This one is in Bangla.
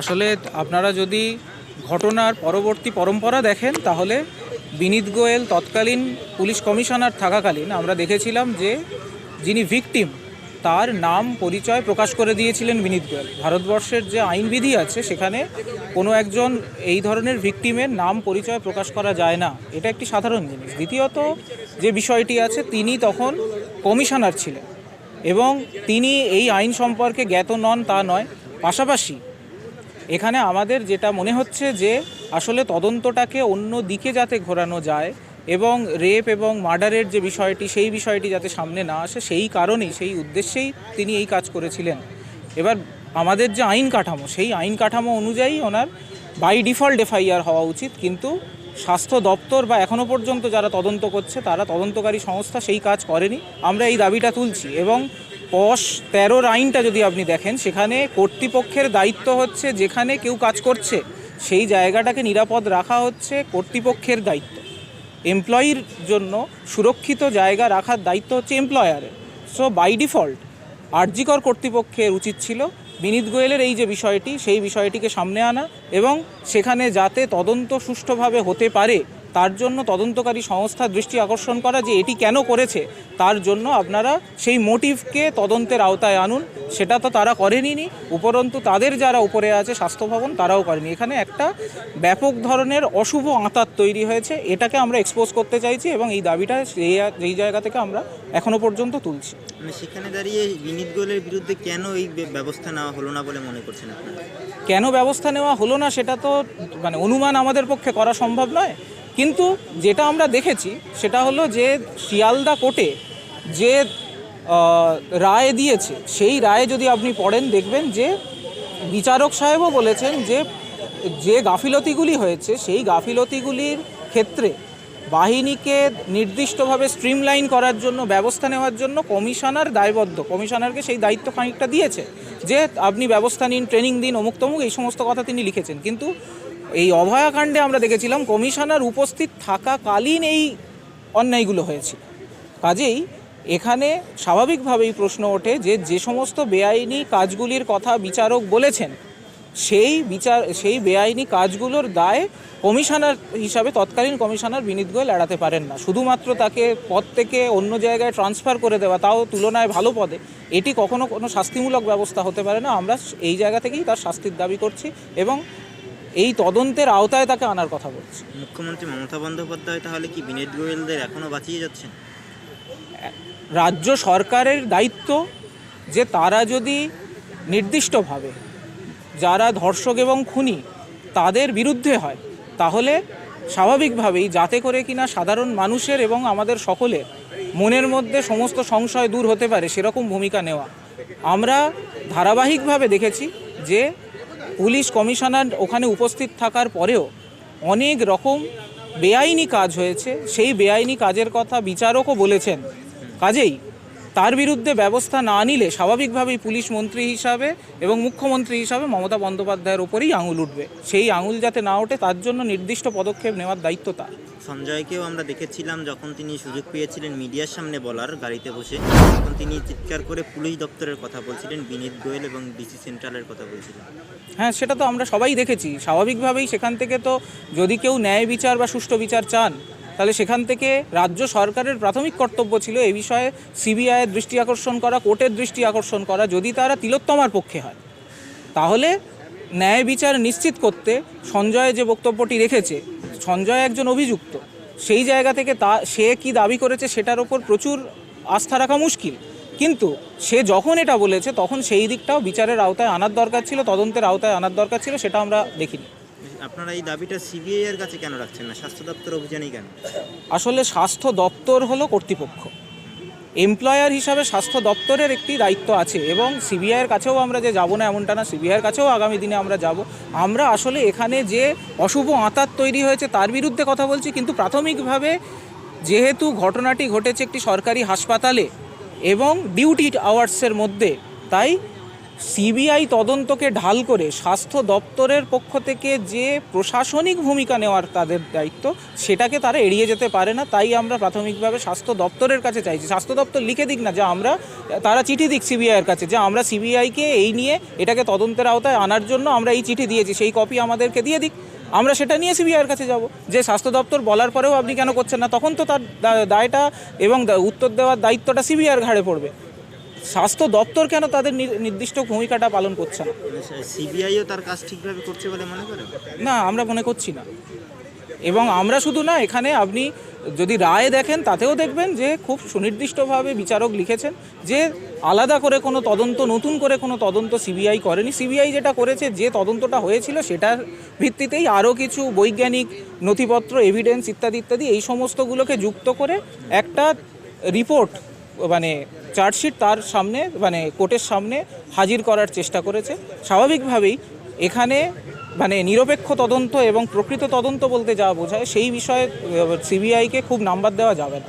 আসলে আপনারা যদি ঘটনার পরবর্তী পরম্পরা দেখেন, তাহলে বিনীত গোয়েল তৎকালীন পুলিশ কমিশনার থাকাকালীন আমরা দেখেছিলাম যে যিনি ভিকটিম, তার নাম পরিচয় প্রকাশ করে দিয়েছিলেন বিনীত গোয়েল। ভারতবর্ষের যে আইনবিধি আছে, সেখানে কোনো একজন এই ধরনের ভিকটিমের নাম পরিচয় প্রকাশ করা যায় না। এটা একটি সাধারণ জিনিস। দ্বিতীয়ত, যে বিষয়টি আছে, তিনি তখন কমিশনার ছিলেন এবং তিনি এই আইন সম্পর্কে জ্ঞাত নন, তা নয়। পাশাপাশি এখানে আমাদের যেটা মনে হচ্ছে যে আসলে তদন্তটাকে অন্য দিকে যাতে ঘোরানো যায় এবং রেপ এবং মার্ডারের যে বিষয়টি, সেই বিষয়টি যাতে সামনে না আসে, সেই কারণেই, সেই উদ্দেশ্যেই তিনি এই কাজ করেছিলেন। এবার আমাদের যে আইন কাঠামো, সেই আইন কাঠামো অনুযায়ী ওনার বাই ডিফল্ট এফআইআর হওয়া উচিত, কিন্তু স্বাস্থ্য দপ্তর বা এখনও পর্যন্ত যারা তদন্ত করছে, তারা তদন্তকারী সংস্থা সেই কাজ করেনি। আমরা এই দাবিটা তুলছি এবং পশ তেরোর আইনটা যদি আপনি দেখেন, সেখানে কর্তৃপক্ষের দায়িত্ব হচ্ছে যেখানে কেউ কাজ করছে, সেই জায়গাটাকে নিরাপদ রাখা হচ্ছে কর্তৃপক্ষের দায়িত্ব। এমপ্লয়ির জন্য সুরক্ষিত জায়গা রাখার দায়িত্ব হচ্ছে এমপ্লয়ারের। সো বাই ডিফল্ট আর্জিকর কর্তৃপক্ষের উচিত ছিল বিনীত গোয়েলের এই যে বিষয়টি, সেই বিষয়টিকে সামনে আনা এবং সেখানে যাতে তদন্ত সুষ্ঠুভাবে হতে পারে তার জন্য তদন্তকারী সংস্থার দৃষ্টি আকর্ষণ করা যে এটি কেন করেছে তার জন্য আপনারা সেই মোটিভকে তদন্তের আওতায় আনুন। সেটা তো তারা করেনি নি। উপরন্তু তাদের যারা উপরে আছে স্বাস্থ্য ভবন তারাও করেনি। এখানে একটা ব্যাপক ধরনের অশুভ আঁতার তৈরি হয়েছে। এটাকে আমরা এক্সপোজ করতে চাইছি এবং এই দাবিটা সেই যেই জায়গা থেকে আমরা এখনও পর্যন্ত তুলছি। মানে সেখানে দাঁড়িয়ে বিনীত গোয়েলের বিরুদ্ধে কেন এই ব্যবস্থা নেওয়া হলো না বলে মনে করছেন আপনারা? কেন ব্যবস্থা নেওয়া হলো না সেটা তো মানে অনুমান আমাদের পক্ষে করা সম্ভব নয়। কিন্তু যেটা আমরা দেখেছি, সেটা হলো যে শিয়ালদা কোর্টে যে রায় দিয়েছে, সেই রায়ে যদি আপনি পড়েন, দেখবেন যে বিচারক সাহেবও বলেছেন যে যে গাফিলতিগুলি হয়েছে, সেই গাফিলতিগুলির ক্ষেত্রে বাহিনীকে নির্দিষ্টভাবে স্ট্রিমলাইন করার জন্য, ব্যবস্থা নেওয়ার জন্য কমিশনার দায়বদ্ধ। কমিশনারকে সেই দায়িত্ব খানিকটা দিয়েছে যে, আপনি ব্যবস্থা নিন, ট্রেনিং দিন অমুক তমুক এই সমস্ত কথা তিনি লিখেছেন। কিন্তু এই অভয়াকাণ্ডে আমরা দেখেছিলাম কমিশনার উপস্থিত থাকাকালীন এই অন্যায়গুলো হয়েছিল। কাজেই এখানে স্বাভাবিকভাবেই প্রশ্ন ওঠে যে যে সমস্ত বেআইনি কাজগুলির কথা বিচারক বলেছেন, সেই বিচার, সেই বেআইনি কাজগুলোর দায় কমিশনার হিসাবে তৎকালীন কমিশনার বিনীত গোয়েল এড়াতে পারেন না। শুধুমাত্র তাকে পদ থেকে অন্য জায়গায় ট্রান্সফার করে দেওয়া, তাও তুলনায় ভালো পদে। এটি কখনো কোনো শাস্তিমূলক ব্যবস্থা হতে পারে না। আমরা এই জায়গা থেকেই তার শাস্তির দাবি করছি এবং এই তদন্তের আওতায় তাকে আনার কথা বলছি। মুখ্যমন্ত্রী মমতা বন্দ্যোপাধ্যায় তাহলে কি বিনীত গোয়েলদের এখনও বাঁচিয়ে যাচ্ছেন? রাজ্য সরকারের দায়িত্ব যে তারা যদি নির্দিষ্টভাবে যারা ধর্ষক এবং খুনি তাদের বিরুদ্ধে হয় তাহলে স্বাভাবিকভাবেই যাতে করে কিনা সাধারণ মানুষের এবং আমাদের সকলে মনের মধ্যে সমস্ত সংশয় দূর হতে পারে সেরকম ভূমিকা নেওয়া। আমরা ধারাবাহিকভাবে দেখেছি যে পুলিশ কমিশনার ওখানে উপস্থিত থাকার পরেও অনেক রকম বেআইনি কাজ হয়েছে। সেই বেআইনি কাজের কথা বিচারকও বলেছেন। কাজেই তার বিরুদ্ধে ব্যবস্থা না নিলে স্বাভাবিকভাবেই পুলিশ মন্ত্রী হিসাবে এবং মুখ্যমন্ত্রী হিসাবে মমতা বন্দ্যোপাধ্যায়ের ওপরেই আঙুল উঠবে। সেই আঙুল যাতে না ওঠে তার জন্য নির্দিষ্ট পদক্ষেপ নেওয়ার দায়িত্ব তার। সঞ্জয়কেও আমরা দেখেছিলাম যখন তিনি সুযোগ পেয়েছিলেন মিডিয়ার সামনে বলার গাড়িতে বসে। তখন তিনি চিৎকার করে পুলিশ দপ্তরের কথা বলছিলেন বিনীত গোয়েল এবং ডিসি সেন্ট্রালের কথা বলছিলেন। হ্যাঁ সেটা তো আমরা সবাই দেখেছি। স্বাভাবিকভাবেই সেখান থেকে তো যদি কেউ ন্যায় বিচার বা সুষ্ঠু বিচার চান তাহলে সেখান থেকে রাজ্য সরকারের প্রাথমিক কর্তব্য ছিল এ বিষয়ে সিবিআইয়ের দৃষ্টি আকর্ষণ করা, কোর্টের দৃষ্টি আকর্ষণ করা, যদি তারা তিলোত্তমার পক্ষে হয়। তাহলে ন্যায় বিচার নিশ্চিত করতে সঞ্জয় যে বক্তব্যটি রেখেছে, সঞ্জয় একজন অভিযুক্ত, সেই জায়গা থেকে তা, সে কি দাবি করেছে সেটার ওপর প্রচুর আস্থা রাখা মুশকিল। কিন্তু সে যখন এটা বলেছে, তখন সেই দিকটাও বিচারের আওতায় আনার দরকার ছিল, তদন্তের আওতায় আনার দরকার ছিল, সেটা আমরা দেখিনি। আপনারা এই দাবিটা সিবিআই এর কাছে কেন রাখছেন না? স্বাস্থ্য দপ্তর অভিযানেই কেন? আসলে স্বাস্থ্য দপ্তর হলো কর্তৃপক্ষ। এমপ্লয়ার হিসাবে স্বাস্থ্য দপ্তরের একটি দায়িত্ব আছে এবং সিবিআইয়ের কাছেও আমরা যে যাব না এমনটা না সিবিআইয়ের কাছেও আগামী দিনে আমরা যাব। আমরা আসলে এখানে যে অশুভ আঁতাত তৈরি হয়েছে তার বিরুদ্ধে কথা বলছি, কিন্তু প্রাথমিকভাবে যেহেতু ঘটনাটি ঘটেছে একটি সরকারি হাসপাতালে এবং ডিউটি আওয়ার্সের মধ্যে, তাই সিবিআই তদন্তকে ঢাল করে স্বাস্থ্য দপ্তরের পক্ষ থেকে যে প্রশাসনিক ভূমিকা নেওয়ার তাদের দায়িত্ব, সেটাকে তারা এড়িয়ে যেতে পারে না। তাই আমরা প্রাথমিকভাবে স্বাস্থ্য দপ্তরের কাছে চাইছি। স্বাস্থ্য দপ্তর লিখে দিক না যে আমরা, তারা চিঠি দিক সিবিআইয়ের কাছে যে আমরা সিবিআইকে এই নিয়ে এটাকে তদন্তের আওতায় আনার জন্য আমরা এই চিঠি দিয়েছি, সেই কপি আমাদেরকে দিয়ে দিক। আমরা সেটা নিয়ে সিবিআইয়ের কাছে যাব। যে স্বাস্থ্য দপ্তর বলার পরেও আপনি কেন করছেন না, তখন তো তার দায়টা এবং উত্তর দেওয়ার দায়িত্বটা সিবিআইয়ের ঘাড়ে পড়বে। স্বাস্থ্য দপ্তর কেন তাদের নির্দিষ্ট ভূমিকাটা পালন করছে না? সিবিআইও তার কাজ ঠিকভাবে করছে বলে মনে করেন না আমরা মনে করছি না। এবং আমরা শুধু না এখানে আপনি যদি রায় দেখেন তাতেও দেখবেন যে খুব সুনির্দিষ্টভাবে বিচারক লিখেছেন যে আলাদা করে কোনো তদন্ত নতুন করে কোনো তদন্ত সিবিআই করেনি। সিবিআই যেটা করেছে যে তদন্তটা হয়েছিল সেটার ভিত্তিতেই আরও কিছু বৈজ্ঞানিক নথিপত্র এভিডেন্স ইত্যাদি ইত্যাদি এই সমস্তগুলোকে যুক্ত করে একটা রিপোর্ট মানে চার্জশিট তার সামনে মানে কোর্টের সামনে হাজির করার চেষ্টা করেছে। স্বাভাবিকভাবেই এখানে মানে নিরপেক্ষ তদন্ত এবং প্রকৃত তদন্ত বলতে যা বোঝায়, সেই বিষয়ে সিবিআইকে খুব নাম্বার দেওয়া যাবে না।